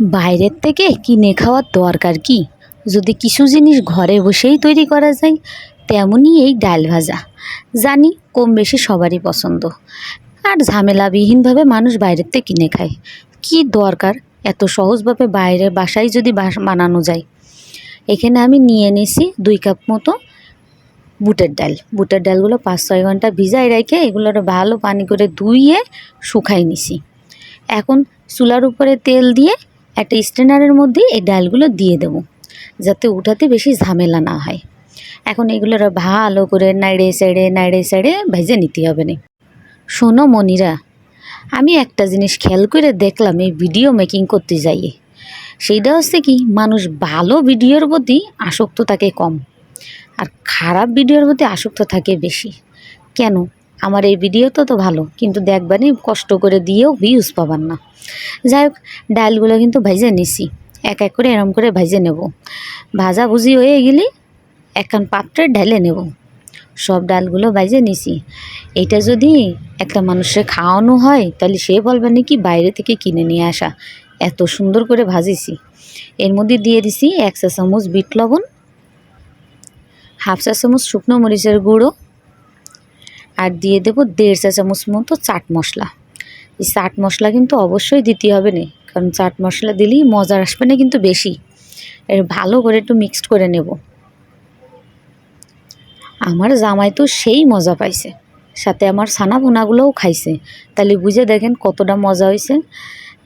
বাইরের থেকে কিনে খাওয়ার দরকার কি? যদি কিছু জিনিস ঘরে বসেই তৈরি করা যায়, তেমনই এই ডাল ভাজা। জানি কম বেশি সবারই পছন্দ। আর ঝামেলাবিহীনভাবে মানুষ বাইরের থেকে কিনে খায়। কি দরকার? এত সহজভাবে বাইরে বাসায় যদি বানানো যায়। এখানে আমি নিয়ে নিছি দুই কাপ মতো বুটের ডাল। বুটের ডালগুলো পাঁচ ছয় ঘণ্টা ভিজাই রেখে এগুলোর ভালো পানি করে ধুইয়ে শুকাই নিছি। এখন চুলার উপরে তেল দিয়ে একটা স্ট্যান্ডারের মধ্যে এই ডালগুলো দিয়ে দেবো, যাতে উঠাতে বেশি ঝামেলা না হয়। এখন এগুলোর ভালো করে নাইড়ে সেড়ে নাইড়ে সেড়ে ভেজে নিতে হবে না। শোনো মনিরা, আমি একটা জিনিস খেয়াল করে দেখলাম এই ভিডিও মেকিং করতে যাইয়ে। সেইটা হচ্ছে কি, মানুষ ভালো ভিডিওর প্রতি আসক্ত থাকে কম, আর খারাপ ভিডিওর প্রতি আসক্ত থাকে বেশি। কেন? আমার এই ভিডিও তো তো ভালো, কিন্তু দেখবানি কষ্ট করে দিয়েও ভিউজ পাবার না। যাই হোক, ডালগুলো কিন্তু ভেজে নিছি। এক এক করে এরম করে ভেজে নেব। ভাজা ভুজি হয়ে গেলে একখান পাত্রে ঢেলে নেব। সব ডালগুলো ভেজে নিছি। এটা যদি একটা মানুষের খাওয়ানো হয়, তাহলে সে বলবে নাকি বাইরে থেকে কিনে নিয়ে আসা। এত সুন্দর করে ভাজিছি। এর মধ্যে দিয়ে দিছি এক চা চামচ বিট লবণ, হাফ চা চামচ শুকনো মরিচের গুঁড়ো, আর দিয়ে দেবো দেড় চা চামচ মতো চাট মশলা। এই চাট মশলা কিন্তু অবশ্যই দিতে হবে না। কারণ চাট মশলা দিলেই মজা আসবে না কিন্তু বেশি। ভালো করে একটু মিক্সড করে নেব। আমার জামাই তো সেই মজা পাইছে। সাথে আমার ছানা পোনাগুলোও খাইছে। তাহলে বুঝে দেখেন কতটা মজা হয়েছে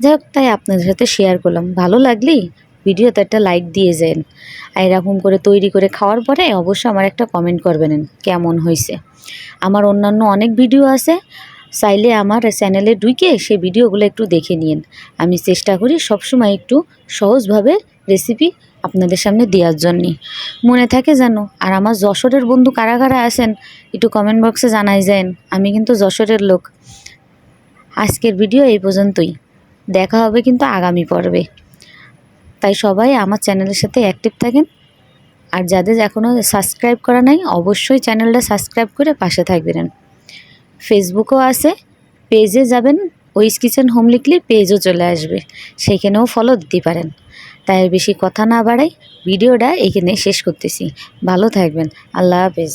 যাই হোক, তাই আপনাদের সাথে শেয়ার করলাম। ভালো লাগলেই ভিডিওতে একটা লাইক দিয়ে যান। আর এরকম করে তৈরি করে খাওয়ার পরে অবশ্যই আমার একটা কমেন্ট করবেন কেমন হয়েছে আমার অন্যান্য অনেক ভিডিও আছে। চাইলে আমার চ্যানেলে ঢুকে সেই ভিডিওগুলো একটু দেখে নিন আমি চেষ্টা করি সবসময় একটু সহজভাবে রেসিপি আপনাদের সামনে দেওয়ার জন্যে। মনে থাকে যেন, আর আমার যশোরের বন্ধু কারা কারা আছেন, একটু কমেন্ট বক্সে জানাই যান। আমি কিন্তু যশোরের লোক। আজকের ভিডিও এই পর্যন্তই। দেখা হবে কিন্তু আগামী পর্বে। তাই সবাই আমার চ্যানেলের সাথে অ্যাক্টিভ থাকেন। আর যাদের এখনও সাবস্ক্রাইব করা নাই, অবশ্যই চ্যানেলটা সাবস্ক্রাইব করে পাশে থাকবেন। ফেসবুকও আছে পেজে যাবেন ওইস কিচেন হোম লিখলে পেজও চলে আসবে, সেখানেও ফলো দিতে পারেন। তাই বেশি কথা না বাড়াই ভিডিওটা এখানে শেষ করতেছি। ভালো থাকবেন, আল্লাহ হাফেজ।